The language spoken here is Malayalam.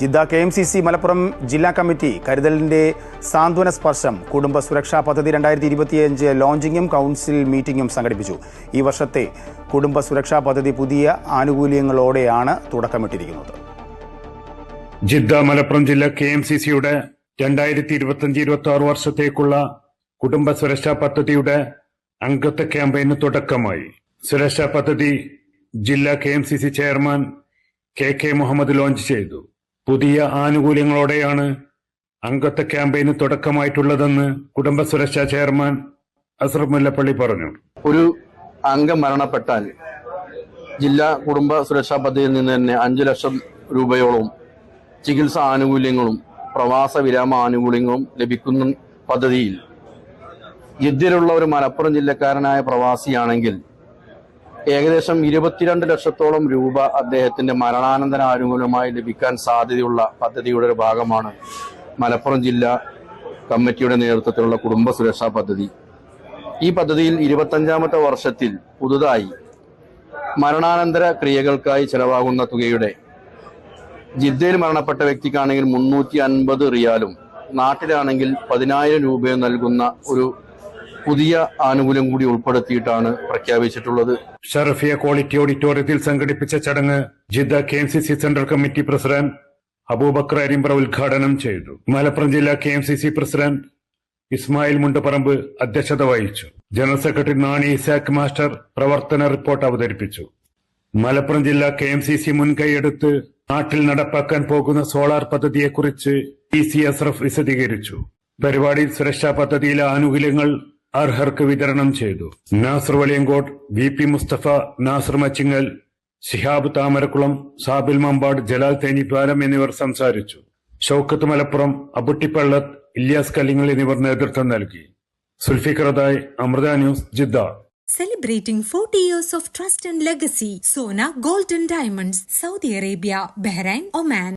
Jeddah K M C C Malappuram ജില്ലാ കമ്മിറ്റി കരുതലിന്റെ സാന്ത്വന സ്പർശം കുടുംബ സുരക്ഷാ പദ്ധതി രണ്ടായിരത്തി ഇരുപത്തിയഞ്ച് ലോഞ്ചിങ്ങും കൗൺസിൽ മീറ്റിംഗും സംഘടിപ്പിച്ചു. ഈ വർഷത്തെ കുടുംബ സുരക്ഷാ പദ്ധതി പുതിയ ആനുകൂല്യങ്ങളോടെയാണ് തുടക്കമിട്ടിരിക്കുന്നത്. ജിദ്ദ മലപ്പുറം ജില്ല കെ എം സി സിയുടെ രണ്ടായിരത്തി ഇരുപത്തിയഞ്ച് ഇരുപത്തി ആറ് വർഷത്തേക്കുള്ള കുടുംബ സുരക്ഷാ പദ്ധതിയുടെ അംഗത്വ ക്യാമ്പയിന് തുടക്കമായി. സുരക്ഷാ പദ്ധതി ജില്ലാ K M C C chairman K K Muhammad launch ചെയ്തു. പുതിയ ആനുകൂല്യങ്ങളോടെയാണ് അംഗത്വ ക്യാമ്പയിന് തുടക്കമായിട്ടുള്ളതെന്ന് കുടുംബ സുരക്ഷാ ചെയർമാൻ അസ്രഫ് മുല്ലപ്പള്ളി പറഞ്ഞു. ഒരു അംഗം മരണപ്പെട്ടാൽ ജില്ലാ കുടുംബ സുരക്ഷാ പദ്ധതിയിൽ നിന്ന് തന്നെ അഞ്ചു ലക്ഷം രൂപയോളം ചികിത്സാ ആനുകൂല്യങ്ങളും പ്രവാസ വിരാമ ആനുകൂല്യങ്ങളും ലഭിക്കുന്ന പദ്ധതിയിൽ ഇതിലുള്ള ഒരു മലപ്പുറം ജില്ലക്കാരനായ പ്രവാസിയാണെങ്കിൽ ഏകദേശം ഇരുപത്തിരണ്ട് ലക്ഷത്തോളം രൂപ അദ്ദേഹത്തിന്റെ മരണാനന്തര ആനുകൂല്യമായി ലഭിക്കാൻ സാധ്യതയുള്ള പദ്ധതിയുടെ ഒരു ഭാഗമാണ് മലപ്പുറം ജില്ലാ കമ്മിറ്റിയുടെ നേതൃത്വത്തിലുള്ള കുടുംബ സുരക്ഷാ പദ്ധതി. ഈ പദ്ധതിയിൽ ഇരുപത്തഞ്ചാമത്തെ വർഷത്തിൽ പുതുതായി മരണാനന്തര ക്രിയകൾക്കായി ചെലവാകുന്ന തുകയുടെ ജിദ്ദയിൽ മരണപ്പെട്ട വ്യക്തിക്കാണെങ്കിൽ മുന്നൂറ്റി അൻപത് റിയാലും നാട്ടിലാണെങ്കിൽ പതിനായിരം രൂപയും നൽകുന്ന ഒരു പുതിയ ആനുകൂല്യം കൂടി ഉൾപ്പെടുത്തിയിട്ടാണ് പ്രഖ്യാപിച്ചിട്ടുള്ളത്. ഷറഫിയ ക്വാളിറ്റി ഓഡിറ്റോറിയത്തിൽ സംഘടിപ്പിച്ച ചടങ്ങ് Jeddah K M C C central committee president Abubakar Arimbra ഉദ്ഘാടനം ചെയ്തു. മലപ്പുറം ജില്ലാ K M C C president Ismail Mundapparamba അധ്യക്ഷത വഹിച്ചു. General secretary Nani Isaq master പ്രവർത്തന റിപ്പോർട്ട് അവതരിപ്പിച്ചു. മലപ്പുറം ജില്ലാ കെ എം സി സി മുൻകൈയെടുത്ത് നാട്ടിൽ നടപ്പാക്കാൻ പോകുന്ന സോളാർ പദ്ധതിയെക്കുറിച്ച് പി സി അസ്രഫ് വിശദീകരിച്ചു. പരിപാടിയിൽ സുരക്ഷാ പദ്ധതിയിലെ ആനുകൂല്യങ്ങൾ അർഹർക്ക് വിതരണം ചെയ്തു. നാസർ വളിയങ്കോട്ട് വി പി മുസ്തഫ നാസർ മച്ചിങ്ങൽ ശിഹാബ് താമരക്കുളം സാബിൽ മമ്പാട് ജലാൽ തേനിപ്പാലം എന്നിവർ സംസാരിച്ചു. ഷൌക്കത്ത് മലപ്പുറം അബുട്ടിപ്പള്ളത്ത് ഇല്യാസ് കല്ലിങ്ങൾ എന്നിവർ നേതൃത്വം നൽകി. സുൽഫിഖറദായ് Amrita news Jeddah. Celebrating 40 years of trust and legacy, Sona Golden Diamonds, Saudi Arabia, Bahrain, Oman.